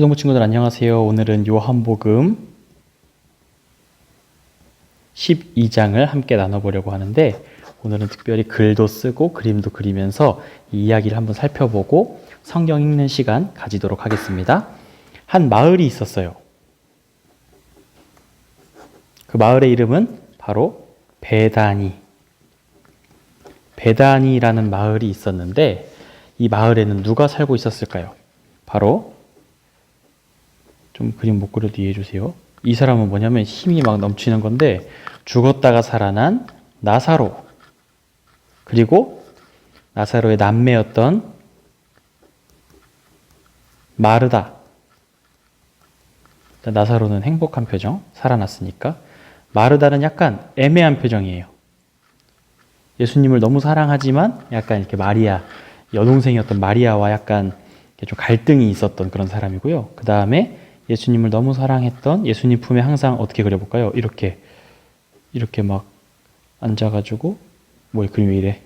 초등부 친구들 안녕하세요. 오늘은 요한복음 12장을 함께 나눠보려고 하는데 오늘은 특별히 글도 쓰고 그림도 그리면서 이 이야기를 한번 살펴보고 성경 읽는 시간 가지도록 하겠습니다. 한 마을이 있었어요. 그 마을의 이름은 바로 베다니. 베다니라는 마을이 있었는데 이 마을에는 누가 살고 있었을까요? 바로 좀 그림 못 그려도 이해해 주세요. 이 사람은 뭐냐면 힘이 막 넘치는 건데 죽었다가 살아난 나사로 그리고 나사로의 남매였던 마르다 나사로는 행복한 표정 살아났으니까 마르다는 약간 애매한 표정이에요. 예수님을 너무 사랑하지만 약간 이렇게 마리아 여동생이었던 마리아와 약간 좀 갈등이 있었던 그런 사람이고요. 그 다음에 예수님을 너무 사랑했던 예수님 품에 항상 어떻게 그려볼까요? 이렇게 이렇게 막 앉아가지고 뭐 그림 왜 이래?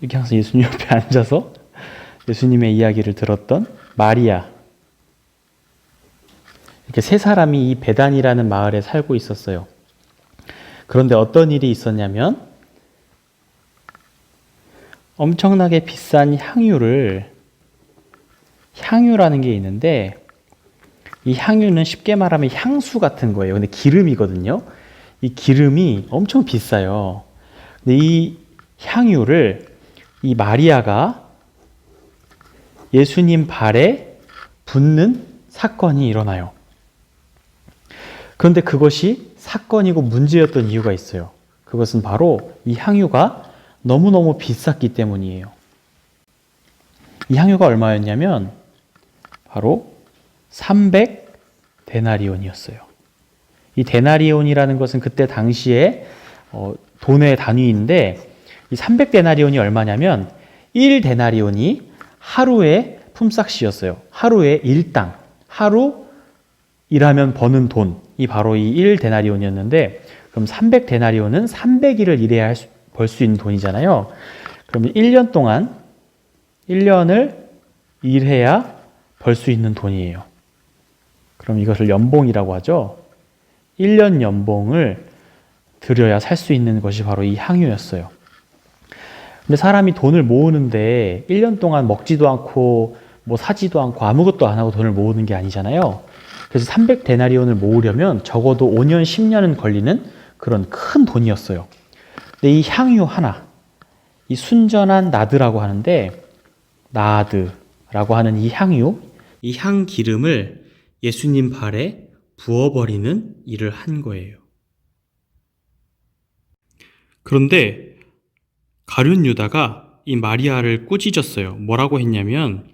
이렇게 항상 예수님 옆에 앉아서 예수님의 이야기를 들었던 마리아 이렇게 세 사람이 이 베단이라는 마을에 살고 있었어요. 그런데 어떤 일이 있었냐면 엄청나게 비싼 향유를 향유라는 게 있는데 이 향유는 쉽게 말하면 향수 같은 거예요. 근데 기름이거든요. 이 기름이 엄청 비싸요. 근데 이 향유를 이 마리아가 예수님 발에 붓는 사건이 일어나요. 그런데 그것이 사건이고 문제였던 이유가 있어요. 그것은 바로 이 향유가 너무너무 비쌌기 때문이에요. 이 향유가 얼마였냐면 바로 300 데나리온이었어요. 이 데나리온이라는 것은 그때 당시에 어, 돈의 단위인데 이 300 데나리온이 얼마냐면 1 데나리온이 하루의 품삯이었어요. 하루의 일당, 하루 일하면 버는 돈이 바로 이 1 데나리온이었는데 그럼 300 데나리온은 300일을 일해야 벌 수 있는 돈이잖아요. 그러면 1년 동안 1년을 일해야 벌 수 있는 돈이에요. 그럼 이것을 연봉이라고 하죠. 1년 연봉을 들여야 살 수 있는 것이 바로 이 향유였어요. 근데 사람이 돈을 모으는데 1년 동안 먹지도 않고 뭐 사지도 않고 아무것도 안 하고 돈을 모으는 게 아니잖아요. 그래서 300 데나리온을 모으려면 적어도 5년, 10년은 걸리는 그런 큰 돈이었어요. 근데 이 향유 하나, 이 순전한 나드라고 하는데 나드라고 하는 이 향유, 이 향 기름을 예수님 발에 부어버리는 일을 한 거예요. 그런데 가룟 유다가 이 마리아를 꾸짖었어요. 뭐라고 했냐면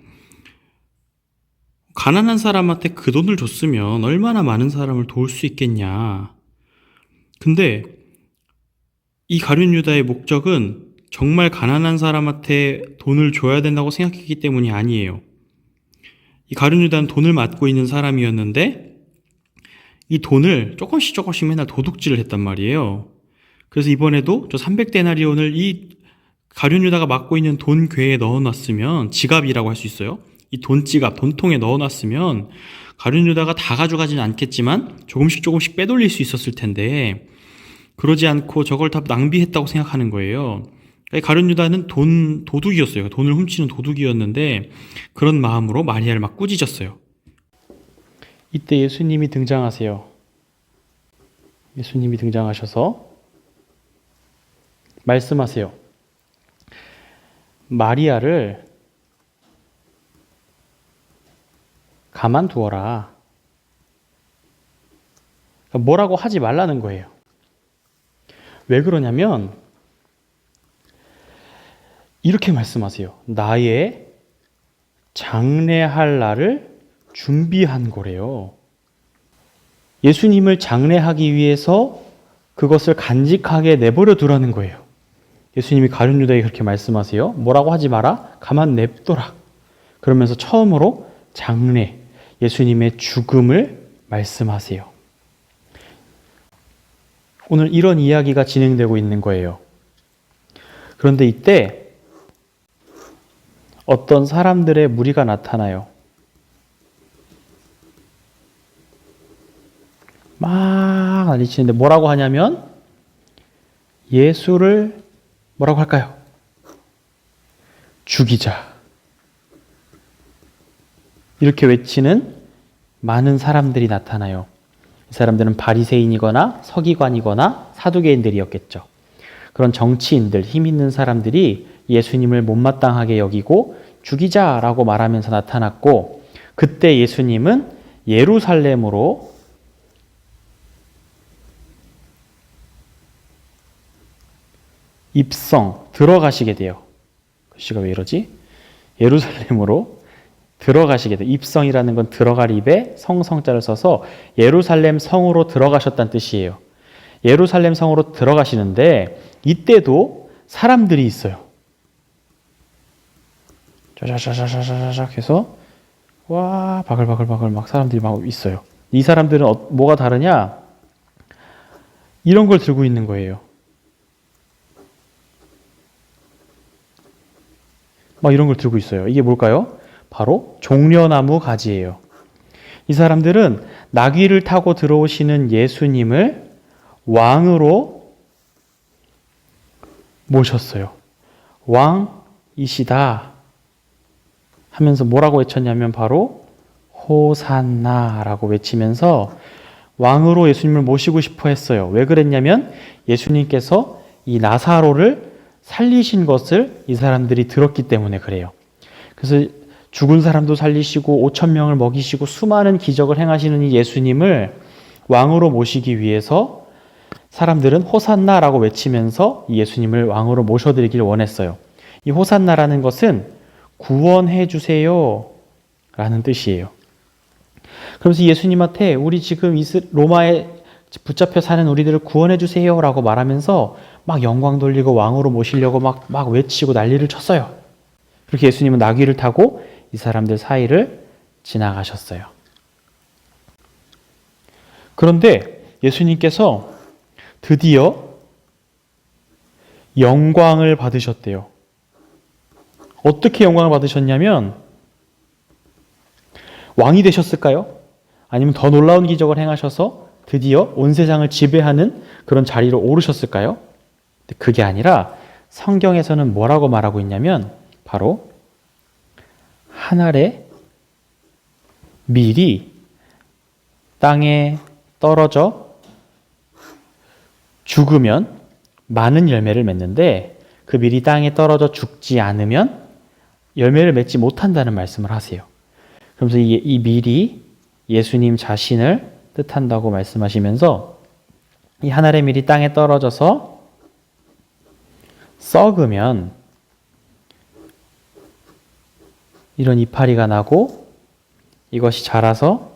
가난한 사람한테 그 돈을 줬으면 얼마나 많은 사람을 도울 수 있겠냐. 근데 이 가룟 유다의 목적은 정말 가난한 사람한테 돈을 줘야 된다고 생각했기 때문이 아니에요. 이 가룟 유다는 돈을 맡고 있는 사람이었는데 이 돈을 조금씩 조금씩 맨날 도둑질을 했단 말이에요. 그래서 이번에도 저 300데나리온을 이 가룟 유다가 맡고 있는 돈 괴에 넣어놨으면 지갑이라고 할 수 있어요. 이 돈지갑, 돈통에 넣어놨으면 가룟 유다가 다 가져가지는 않겠지만 조금씩 조금씩 빼돌릴 수 있었을 텐데 그러지 않고 저걸 다 낭비했다고 생각하는 거예요. 가룟 유다는 돈 도둑이었어요. 돈을 훔치는 도둑이었는데 그런 마음으로 마리아를 막 꾸짖었어요. 이때 예수님이 등장하세요. 예수님이 등장하셔서 말씀하세요. 마리아를 가만두어라. 뭐라고 하지 말라는 거예요. 왜 그러냐면, 이렇게 말씀하세요. 나의 장례할 날을 준비한 거래요. 예수님을 장례하기 위해서 그것을 간직하게 내버려 두라는 거예요. 예수님이 가룟 유다에게 그렇게 말씀하세요. 뭐라고 하지 마라. 가만 냅둬라. 그러면서 처음으로 장례, 예수님의 죽음을 말씀하세요. 오늘 이런 이야기가 진행되고 있는 거예요. 그런데 이때 어떤 사람들의 무리가 나타나요. 막 난리치는데 뭐라고 하냐면 예수를 뭐라고 할까요? 죽이자. 이렇게 외치는 많은 사람들이 나타나요. 이 사람들은 바리새인이거나 서기관이거나 사두개인들이었겠죠. 그런 정치인들, 힘 있는 사람들이 예수님을 못마땅하게 여기고 죽이자라고 말하면서 나타났고 그때 예수님은 예루살렘으로 입성 들어가시게 돼요. 글씨가 왜 이러지? 예루살렘으로 들어가시게 돼. 입성이라는 건 들어갈 입에 성성자를 써서 예루살렘 성으로 들어가셨다는 뜻이에요. 예루살렘 성으로 들어가시는데 이때도 사람들이 있어요. 자자자자자자자 해서 와 바글바글바글 막 사람들이 막 있어요. 이 사람들은 어, 뭐가 다르냐? 이런 걸 들고 있는 거예요. 막 이런 걸 들고 있어요. 이게 뭘까요? 바로 종려나무 가지예요. 이 사람들은 나귀를 타고 들어오시는 예수님을 왕으로 모셨어요. 왕이시다 하면서 뭐라고 외쳤냐면 바로 호산나라고 외치면서 왕으로 예수님을 모시고 싶어 했어요. 왜 그랬냐면 예수님께서 이 나사로를 살리신 것을 이 사람들이 들었기 때문에 그래요. 그래서 죽은 사람도 살리시고 5천 명을 먹이시고 수많은 기적을 행하시는 이 예수님을 왕으로 모시기 위해서 사람들은 호산나라고 외치면서 이 예수님을 왕으로 모셔드리길 원했어요. 이 호산나라는 것은 구원해 주세요 라는 뜻이에요. 그러면서 예수님한테 우리 지금 로마에 붙잡혀 사는 우리들을 구원해 주세요 라고 말하면서 막 영광 돌리고 왕으로 모시려고 막, 막 외치고 난리를 쳤어요. 그렇게 예수님은 나귀를 타고 이 사람들 사이를 지나가셨어요. 그런데 예수님께서 드디어 영광을 받으셨대요. 어떻게 영광을 받으셨냐면 왕이 되셨을까요? 아니면 더 놀라운 기적을 행하셔서 드디어 온 세상을 지배하는 그런 자리로 오르셨을까요? 그게 아니라 성경에서는 뭐라고 말하고 있냐면 바로 한 알의 밀이 땅에 떨어져 죽으면 많은 열매를 맺는데 그 밀이 땅에 떨어져 죽지 않으면 열매를 맺지 못한다는 말씀을 하세요. 그러면서 이, 이 밀이 예수님 자신을 뜻한다고 말씀하시면서 이 하늘의 밀이 땅에 떨어져서 썩으면 이런 이파리가 나고 이것이 자라서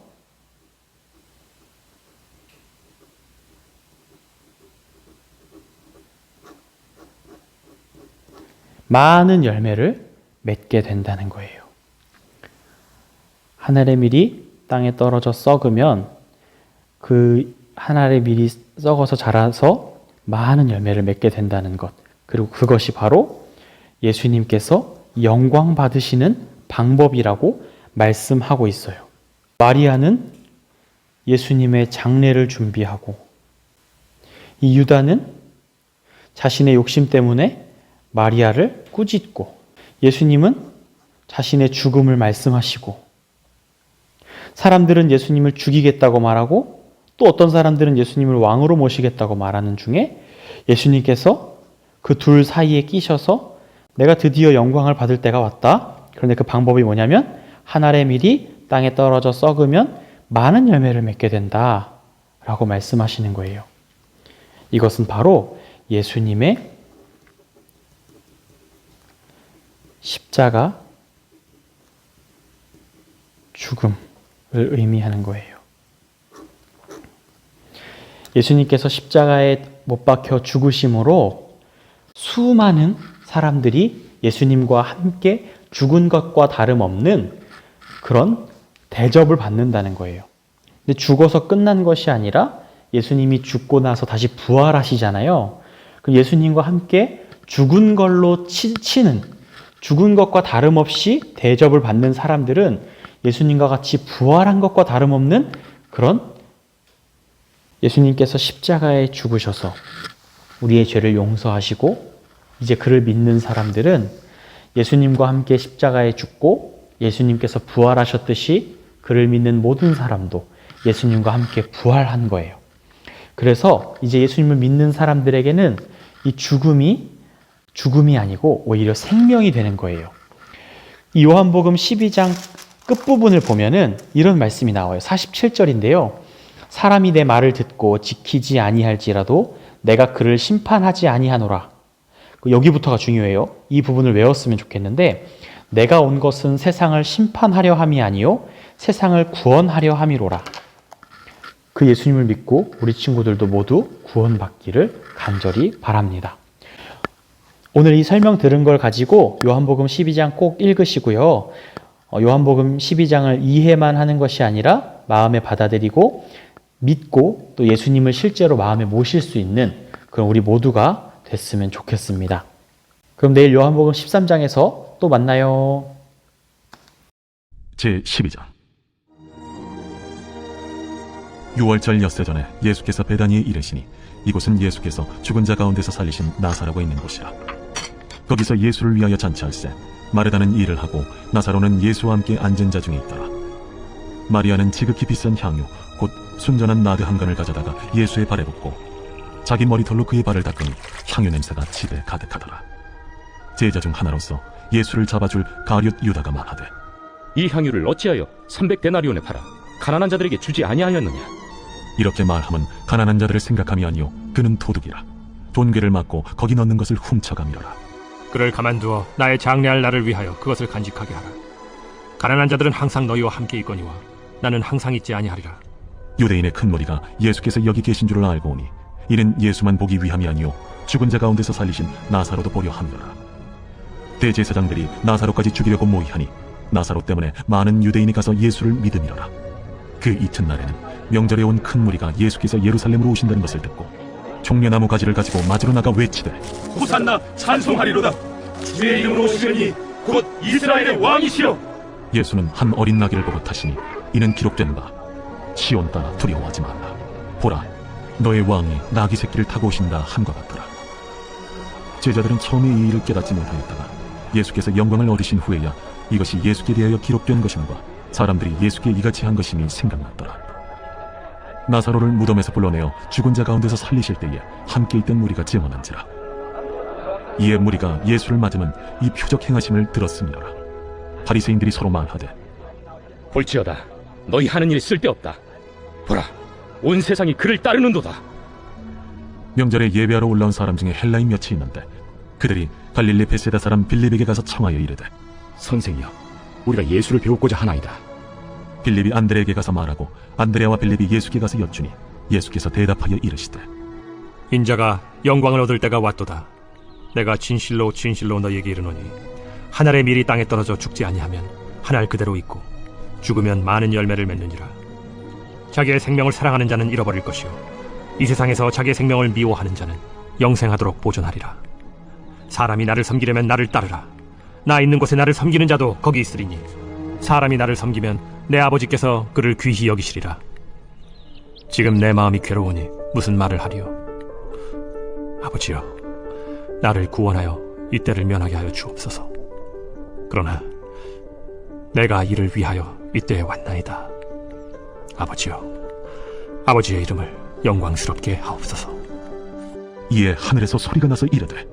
많은 열매를 맺게 된다는 거예요. 하늘의 밀이 땅에 떨어져 썩으면 그 하늘의 밀이 썩어서 자라서 많은 열매를 맺게 된다는 것. 그리고 그것이 바로 예수님께서 영광 받으시는 방법이라고 말씀하고 있어요. 마리아는 예수님의 장례를 준비하고 이 유다는 자신의 욕심 때문에 마리아를 꾸짖고 예수님은 자신의 죽음을 말씀하시고 사람들은 예수님을 죽이겠다고 말하고 또 어떤 사람들은 예수님을 왕으로 모시겠다고 말하는 중에 예수님께서 그 둘 사이에 끼셔서 내가 드디어 영광을 받을 때가 왔다. 그런데 그 방법이 뭐냐면 하늘의 밀이 땅에 떨어져 썩으면 많은 열매를 맺게 된다. 라고 말씀하시는 거예요. 이것은 바로 예수님의 십자가 죽음을 의미하는 거예요. 예수님께서 십자가에 못 박혀 죽으심으로 수많은 사람들이 예수님과 함께 죽은 것과 다름없는 그런 대접을 받는다는 거예요. 근데 죽어서 끝난 것이 아니라 예수님이 죽고 나서 다시 부활하시잖아요. 그 예수님과 함께 죽은 걸로 치, 치는 죽은 것과 다름없이 대접을 받는 사람들은 예수님과 같이 부활한 것과 다름없는 그런 예수님께서 십자가에 죽으셔서 우리의 죄를 용서하시고 이제 그를 믿는 사람들은 예수님과 함께 십자가에 죽고 예수님께서 부활하셨듯이 그를 믿는 모든 사람도 예수님과 함께 부활한 거예요. 그래서 이제 예수님을 믿는 사람들에게는 이 죽음이 죽음이 아니고 오히려 생명이 되는 거예요. 이 요한복음 12장 끝부분을 보면은 이런 말씀이 나와요. 47절인데요. 사람이 내 말을 듣고 지키지 아니할지라도 내가 그를 심판하지 아니하노라. 여기부터가 중요해요. 이 부분을 외웠으면 좋겠는데 내가 온 것은 세상을 심판하려 함이 아니요 세상을 구원하려 함이로라. 그 예수님을 믿고 우리 친구들도 모두 구원받기를 간절히 바랍니다. 오늘 이 설명 들은 걸 가지고 요한복음 12장 꼭 읽으시고요. 어, 요한복음 12장을 이해만 하는 것이 아니라 마음에 받아들이고 믿고 또 예수님을 실제로 마음에 모실 수 있는 그런 우리 모두가 됐으면 좋겠습니다. 그럼 내일 요한복음 13장에서 또 만나요. 제 12장 6월절 엿새 전에 예수께서 베다니에 이르시니 이곳은 예수께서 죽은 자 가운데서 살리신 나사로가 있는 곳이라 거기서 예수를 위하여 잔치할세. 마르다는 일을 하고 나사로는 예수와 함께 앉은 자 중에 있더라. 마리아는 지극히 비싼 향유 곧 순전한 나드 한 간을 가져다가 예수의 발에 붓고 자기 머리털로 그의 발을 닦으니 향유 냄새가 집에 가득하더라. 제자 중 하나로서 예수를 잡아줄 가룟 유다가 말하되 이 향유를 어찌하여 300데나리온에 팔아 가난한 자들에게 주지 아니하였느냐? 이렇게 말하면 가난한 자들을 생각함이 아니요 그는 도둑이라. 돈괴를 맞고 거기 넣는 것을 훔쳐감이라 그를 가만두어 나의 장래할 날을 위하여 그것을 간직하게 하라. 가난한 자들은 항상 너희와 함께 있거니와 나는 항상 있지 아니하리라. 유대인의 큰 무리가 예수께서 여기 계신 줄을 알고 오니 이는 예수만 보기 위함이 아니요 죽은 자 가운데서 살리신 나사로도 보려 함이라 대제사장들이 나사로까지 죽이려고 모의하니 나사로 때문에 많은 유대인이 가서 예수를 믿음이로라 그 이튿날에는 명절에 온 큰 무리가 예수께서 예루살렘으로 오신다는 것을 듣고 종려나무 가지를 가지고 맞으러 나가 외치되 호산나 찬송하리로다 주의 이름으로 오시려니 곧 이스라엘의 왕이시여 예수는 한 어린 나귀를 보고 타시니 이는 기록된 바 시온 따라 두려워하지 말라. 보라 너의 왕이 나귀 새끼를 타고 오신다 함과 같더라. 제자들은 처음에 이 일을 깨닫지 못하였다가 예수께서 영광을 얻으신 후에야 이것이 예수께 대하여 기록된 것임과 사람들이 예수께 이같이 한 것임이 생각났더라. 나사로를 무덤에서 불러내어 죽은 자 가운데서 살리실 때에 함께 있던 무리가 증언한지라 이에 무리가 예수를 맞으면 이 표적 행하심을 들었음이라 바리새인들이 서로 말하되 볼지어다 너희 하는 일이 쓸데없다 보라 온 세상이 그를 따르는도다 명절에 예배하러 올라온 사람 중에 헬라인 몇이 있는데 그들이 갈릴리 베세다 사람 빌립에게 가서 청하여 이르되 선생이여, 우리가 예수를 배우고자 하나이다. 빌립이 안드레에게 가서 말하고 안드레와 빌립이 예수께 가서 여쭈니 예수께서 대답하여 이르시되 인자가 영광을 얻을 때가 왔도다. 내가 진실로 진실로 너희에게 이르노니 한 알의 밀이 땅에 떨어져 죽지 아니하면 한 알 그대로 있고 죽으면 많은 열매를 맺느니라. 자기의 생명을 사랑하는 자는 잃어버릴 것이요 이 세상에서 자기의 생명을 미워하는 자는 영생하도록 보존하리라. 사람이 나를 섬기려면 나를 따르라. 나 있는 곳에 나를 섬기는 자도 거기 있으리니 사람이 나를 섬기면 내 아버지께서 그를 귀히 여기시리라. 지금 내 마음이 괴로우니 무슨 말을 하리요? 아버지여, 나를 구원하여 이때를 면하게 하여 주옵소서. 그러나 내가 이를 위하여 이때에 왔나이다. 아버지여, 아버지의 이름을 영광스럽게 하옵소서. 이에 하늘에서 소리가 나서 이르되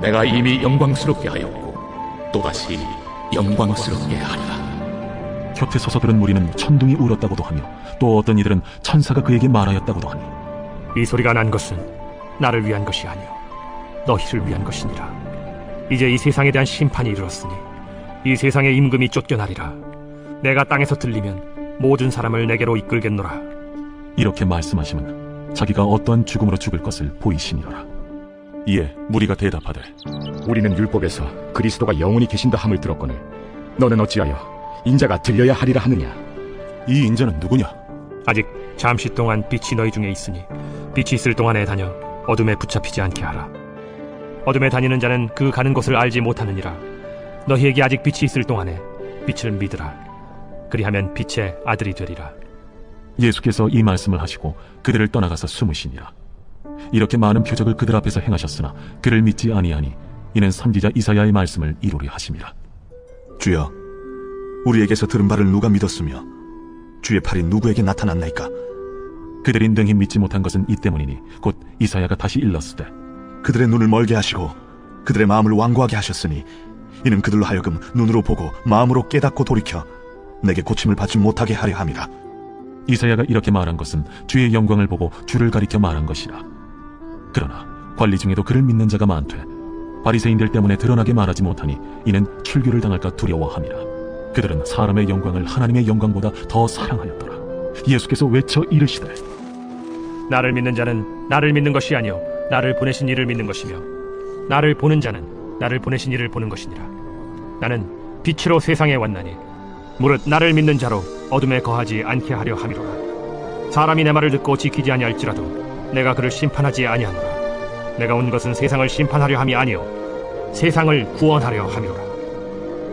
내가 이미 영광스럽게 하였고 또다시 영광스럽게 하리라 곁에 서서 들은 무리는 천둥이 울었다고도 하며 또 어떤 이들은 천사가 그에게 말하였다고도 하니 이 소리가 난 것은 나를 위한 것이 아니요 너희를 위한 것이니라. 이제 이 세상에 대한 심판이 이르렀으니 이 세상의 임금이 쫓겨나리라. 내가 땅에서 들리면 모든 사람을 내게로 이끌겠노라. 이렇게 말씀하시면 자기가 어떠한 죽음으로 죽을 것을 보이시니라 이에 무리가 대답하되 우리는 율법에서 그리스도가 영원히 계신다 함을 들었거늘 너는 어찌하여 인자가 들려야 하리라 하느냐? 이 인자는 누구냐 아직 잠시 동안 빛이 너희 중에 있으니 빛이 있을 동안에 다녀 어둠에 붙잡히지 않게 하라. 어둠에 다니는 자는 그 가는 곳을 알지 못하느니라. 너희에게 아직 빛이 있을 동안에 빛을 믿으라. 그리하면 빛의 아들이 되리라. 예수께서 이 말씀을 하시고 그들을 떠나가서 숨으시니라. 이렇게 많은 표적을 그들 앞에서 행하셨으나 그를 믿지 아니하니 이는 선지자 이사야의 말씀을 이루려 하심이라. 주여, 우리에게서 들은 바를 누가 믿었으며 주의 팔이 누구에게 나타났나이까? 그들이 능히 믿지 못한 것은 이 때문이니 곧 이사야가 다시 일렀으되 그들의 눈을 멀게 하시고 그들의 마음을 완고하게 하셨으니 이는 그들로 하여금 눈으로 보고 마음으로 깨닫고 돌이켜 내게 고침을 받지 못하게 하려 함이라. 이사야가 이렇게 말한 것은 주의 영광을 보고 주를 가리켜 말한 것이라. 그러나 관리 중에도 그를 믿는 자가 많되 바리새인들 때문에 드러나게 말하지 못하니 이는 출교를 당할까 두려워함이라. 그들은 사람의 영광을 하나님의 영광보다 더 사랑하였더라. 예수께서 외쳐 이르시되 나를 믿는 자는 나를 믿는 것이 아니요 나를 보내신 이를 믿는 것이며 나를 보는 자는 나를 보내신 이를 보는 것이니라. 나는 빛으로 세상에 왔나니 무릇 나를 믿는 자로 어둠에 거하지 않게 하려 함이로라. 사람이 내 말을 듣고 지키지 아니할지라도 내가 그를 심판하지 아니하노라. 내가 온 것은 세상을 심판하려 함이 아니요 세상을 구원하려 함이로라.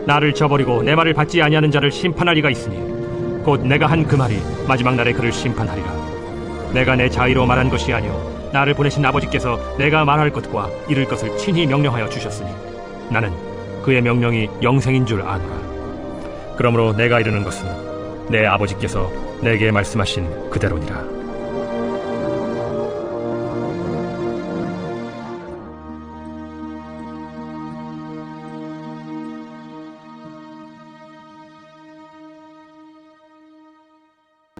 나를 저버리고 내 말을 받지 아니하는 자를 심판할 리가 있으니 곧 내가 한 그 말이 마지막 날에 그를 심판하리라 내가 내 자의로 말한 것이 아니요 나를 보내신 아버지께서 내가 말할 것과 이를 것을 친히 명령하여 주셨으니 나는 그의 명령이 영생인 줄 아노라. 그러므로 내가 이르는 것은 내 아버지께서 내게 말씀하신 그대로니라